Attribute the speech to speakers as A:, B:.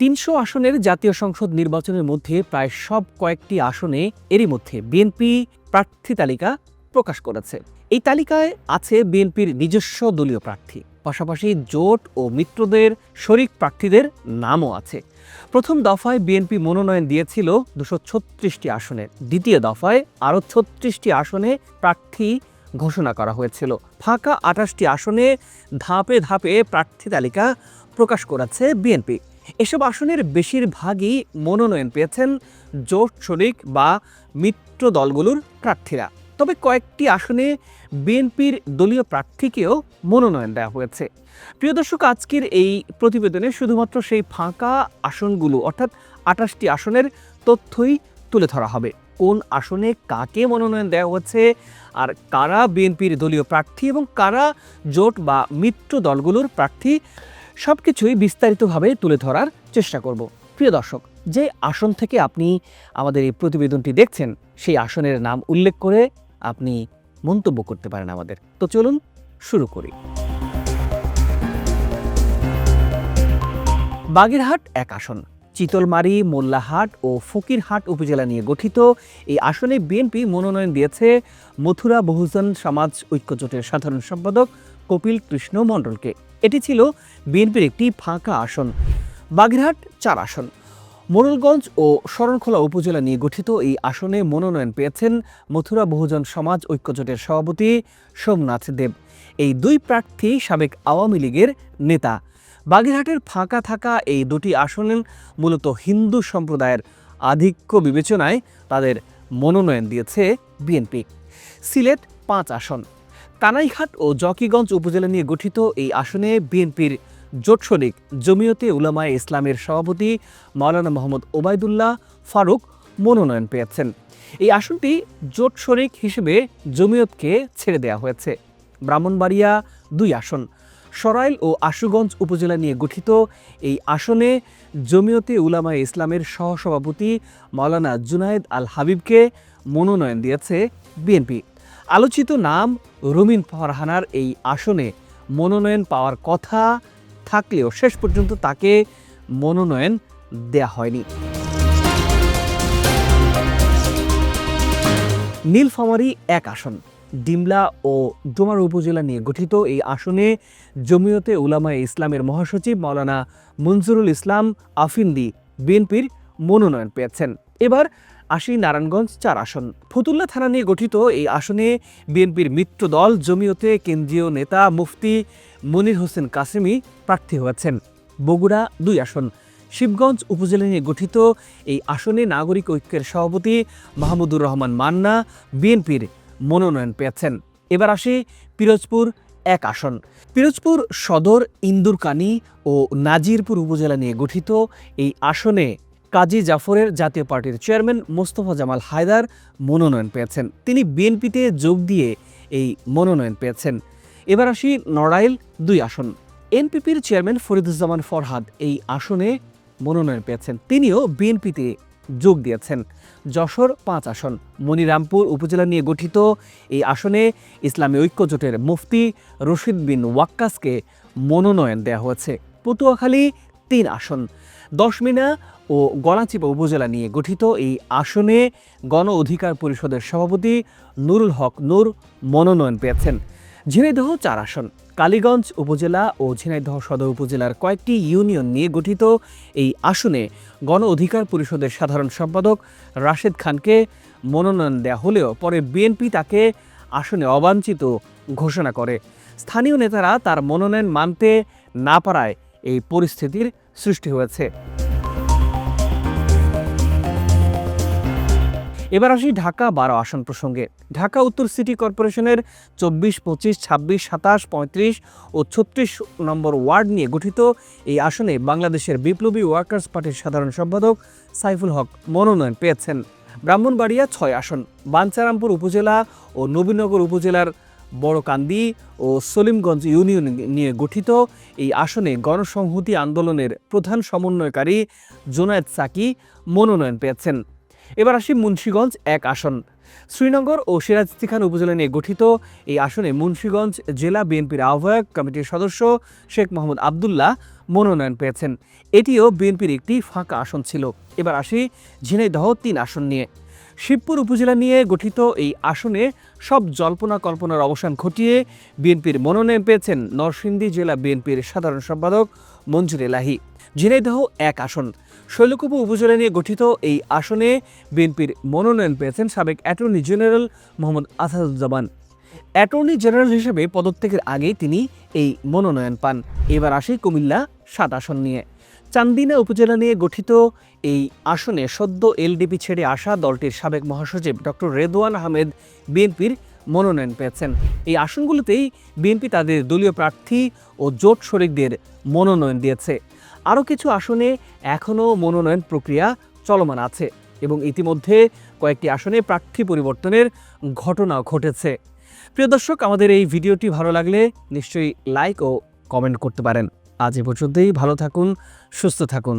A: তিনশো আসনের জাতীয় সংসদ নির্বাচনের মধ্যে প্রায় সব কয়েকটি আসনে এরই মধ্যে বিএনপি প্রার্থী তালিকা প্রকাশ করেছে। এই তালিকায় আছে বিএনপির নিজস্ব দলীয় প্রার্থী, পাশাপাশি জোট ও মিত্রদের শরিক প্রার্থীদের নামও আছে। প্রথম দফায় বিএনপি মনোনয়ন দিয়েছিল দুশো ছত্রিশটি আসনে, দ্বিতীয় দফায় আরও ছত্রিশটি আসনে প্রার্থী ঘোষণা করা হয়েছিল। ফাঁকা আঠাশটি আসনে ধাপে ধাপে প্রার্থী তালিকা প্রকাশ করেছে বিএনপি। এসব আসনের বেশিরভাগই মনোনয়ন পেয়েছেন জোট শরিক বা মিত্র দলগুলোর প্রার্থীরা। তবে কয়েকটি আসনে বিএনপির দলীয় প্রার্থীকেও মনোনয়ন দেওয়া হয়েছে। প্রিয় দর্শক, আজকের এই প্রতিবেদনে শুধুমাত্র সেই ফাঁকা আসনগুলো, অর্থাৎ আঠাশটি আসনের তথ্যই তুলে ধরা হবে। কোন আসনে কাকে মনোনয়ন দেওয়া হচ্ছে আর কারা বিএনপির দলীয় প্রার্থী এবং কারা জোট বা মিত্র দলগুলোর প্রার্থী সব কিছুই বিস্তারিতভাবে তুলে ধরার চেষ্টা করব। প্রিয় দর্শক, যে আসন থেকে আপনি আমাদের এই প্রতিবেদনটি দেখছেন, সেই আসনের নাম উল্লেখ করে আপনি মন্তব্য করতে পারেন আমাদের। তো চলুন শুরু করি। বাগেরহাট এক আসন, চিতলমারি, মোল্লাহাট ও ফকিরহাট উপজেলা নিয়ে গঠিত এই আসনে বিএনপি মনোনয়ন দিয়েছে মথুরা বহুজন সমাজ ঐক্যজোটের সাধারণ সম্পাদক কপিল কৃষ্ণ মণ্ডলকে। এটি ছিল বিএনপির একটি ফাঁকা আসন, বাগেরহাট চার আসন। মোড়লগঞ্জ ও শরণখোলা উপজেলা নিয়ে গঠিত এই আসনে মনোনয়ন পেয়েছেন মথুরা বহুজন সমাজ ঐক্যজোটের সভাপতি সোমনাথ দেব। এই দুই প্রার্থী সাবেক আওয়ামী লীগের নেতা। বাগেরহাটের ফাঁকা থাকা এই দুটি আসনে মূলত হিন্দু সম্প্রদায়ের আধিক্য বিবেচনায় তাদের মনোনয়ন দিয়েছে বিএনপি। সিলেট পাঁচ আসন। কানাইঘাট ও জকিগঞ্জ উপজেলা নিয়ে গঠিত এই আসনে বিএনপির জোট শরিক জমিয়তে উলামায়ে ইসলামের সভাপতি মাওলানা মোহাম্মদ ওবায়দুল্লাহ ফারুক মনোনয়ন পেয়েছেন। এই আসনটি জোট শরিক হিসেবে জমিয়তকে ছেড়ে দেওয়া হয়েছে। ব্রাহ্মণবাড়িয়া দুই আসন, সরাইল ও আশুগঞ্জ উপজেলা নিয়ে গঠিত এই আসনে জমিয়তে উলামায়ে ইসলামের সহসভাপতি মাওলানা জুনায়েদ আল হাবিবকে মনোনয়ন দিয়েছে বিএনপি। আলোচিত নাম রুমিন ফারহানার এই আসনে মনোনয়ন পাওয়ার কথা থাকলেও শেষ পর্যন্ত তাকে মনোনয়ন দেয়া হয়নি। নীলফামারী এক আসন, ডিমলা ও ডোমার উপজেলা নিয়ে গঠিত এই আসনে জমিয়তে উলামায়ে ইসলামের মহাসচিব মাওলানা মনজুরুল ইসলাম আফিন্দি বিএনপির মনোনয়ন পেয়েছেন। এবার আসি নারায়ণগঞ্জ চার আসন। ফতুল্লা থানা নিয়ে গঠিত এই আসনে বিএনপির মিত্র দল, জমিয়তে কেন্দ্রীয় নেতা মুফতি মনির হোসেন কাসেমি প্রার্থী হয়েছেন। বগুড়া দুই আসন। শিবগঞ্জ উপজেলা নিয়ে গঠিত এই আসনে নাগরিক ঐক্যের সভাপতি মাহমুদুর রহমান মান্না বিএনপির মনোনয়ন পেয়েছেন। এবার আসি পিরোজপুর এক আসন। পিরোজপুর সদর ইন্দুরকানি ও নাজিরপুর উপজেলা নিয়ে গঠিত এই আসনে কাজী জাফরের জাতীয় পার্টির চেয়ারম্যান মোস্তফা জামাল হায়দার মনোনয়ন পেয়েছেন। তিনি বিএনপিতে যোগ দিয়ে এই মনোনয়ন পেয়েছেন। এবার আসি নড়াইল দুই আসন। এনপিপির চেয়ারম্যান ফরিদুজ্জামান ফরহাদ এই আসনে মনোনয়ন পেয়েছেন। তিনিও বিএনপিতে যোগ দিয়েছেন। যশোর পাঁচ আসন। মনিরামপুর উপজেলা নিয়ে গঠিত এই আসনে ইসলামী ঐক্যজোটের মুফতি রশিদ বিন ওয়াক্কাসকে মনোনয়ন দেওয়া হয়েছে। পটুয়াখালী তিন আসন। দশমিনা ও গলাচিপা উপজেলা নিয়ে গঠিত এই আসনে গণ অধিকার পরিষদের সভাপতি নুরুল হক নূর মনোনয়ন পেয়েছেন। ঝিনাইদহ চার আসন, কালীগঞ্জ উপজেলা ও ঝিনাইদহ সদর উপজেলার কয়েকটি ইউনিয়ন নিয়ে গঠিত এই আসনে গণ অধিকার পরিষদের সাধারণ সম্পাদক রাশেদ খানকে মনোনয়ন দেওয়া হলেও পরে বিএনপি তাকে আসনে অবাঞ্ছিত ঘোষণা করে। স্থানীয় নেতারা তার মনোনয়ন মানতে না পারায় এই পরিস্থিতির সৃষ্টি হয়েছে। এবার আসি ঢাকা বারো আসন প্রসঙ্গে। ঢাকা উত্তর সিটি কর্পোরেশনের চব্বিশ, পঁচিশ, ছাব্বিশ, সাতাশ, পঁয়ত্রিশ ও ছত্রিশ নম্বর ওয়ার্ড নিয়ে গঠিত এই আসনে বাংলাদেশের বিপ্লবী ওয়ার্কার্স পার্টির সাধারণ সম্পাদক সাইফুল হক মনোনয়ন পেয়েছেন। ব্রাহ্মণবাড়িয়া ছয় আসন বাঞ্চারামপুর উপজেলা ও নবীনগর উপজেলার বড়কান্দি ও সলিমগঞ্জ ইউনিয়ন নিয়ে গঠিত এই আসনে গণসংহতি আন্দোলনের প্রধান সমন্বয়কারী জোনায়েদ সাকি মনোনয়ন পেয়েছেন। এবার আসি মুন্সীগঞ্জ এক আসন। শ্রীনগর ও সিরাজদিখান উপজেলা নিয়ে গঠিত এই আসনে মুন্সীগঞ্জ জেলা বিএনপির আহ্বায়ক কমিটির সদস্য শেখ মোহাম্মদ আবদুল্লাহ মনোনয়ন পেয়েছেন। এটিও বিএনপির একটি ফাঁকা আসন ছিল। এবার আসি ঝিনাইদহ তিন আসন নিয়ে। শিবপুর উপজেলা নিয়ে গঠিত এই আসনে সব জল্পনা কল্পনার অবসান ঘটিয়ে বিএনপির মনোনয়ন পেয়েছেন নরসিংদী জেলা বিএনপির সাধারণ সম্পাদক মঞ্জুর এলাহি। ঝিনাইদহ এক আসন। শৈলকুপা উপজেলা নিয়ে গঠিত এই আসনে বিএনপির মনোনয়ন পেয়েছেন সাবেক attorney general Mohammad Asaduzzaman. Attorney general হিসেবে পদত্যাগের আগেই তিনি এই মনোনয়ন পান। এবার আসে কুমিল্লা সাত আসন নিয়ে। চান্দিনা উপজেলা নিয়ে গঠিত এই আসনে সদ্য এলডিপি ছেড়ে আসা দলটির সাবেক মহাসচিব ডক্টর রেদওয়ান আহমেদ বিএনপির মনোনয়ন পেয়েছেন। এই আসনগুলোতেই বিএনপি তাদের দলীয় প্রার্থী ও জোট শরিকদের মনোনয়ন দিয়েছে। আরও কিছু আসনে এখনও মনোনয়ন প্রক্রিয়া চলমান আছে এবং ইতিমধ্যে কয়েকটি আসনে প্রার্থী পরিবর্তনের ঘটনাও ঘটেছে। প্রিয় দর্শক, আমাদের এই ভিডিওটি ভালো লাগলে নিশ্চয়ই লাইক ও কমেন্ট করতে পারেন। আজ এ পর্যন্তই, ভালো থাকুন, সুস্থ থাকুন।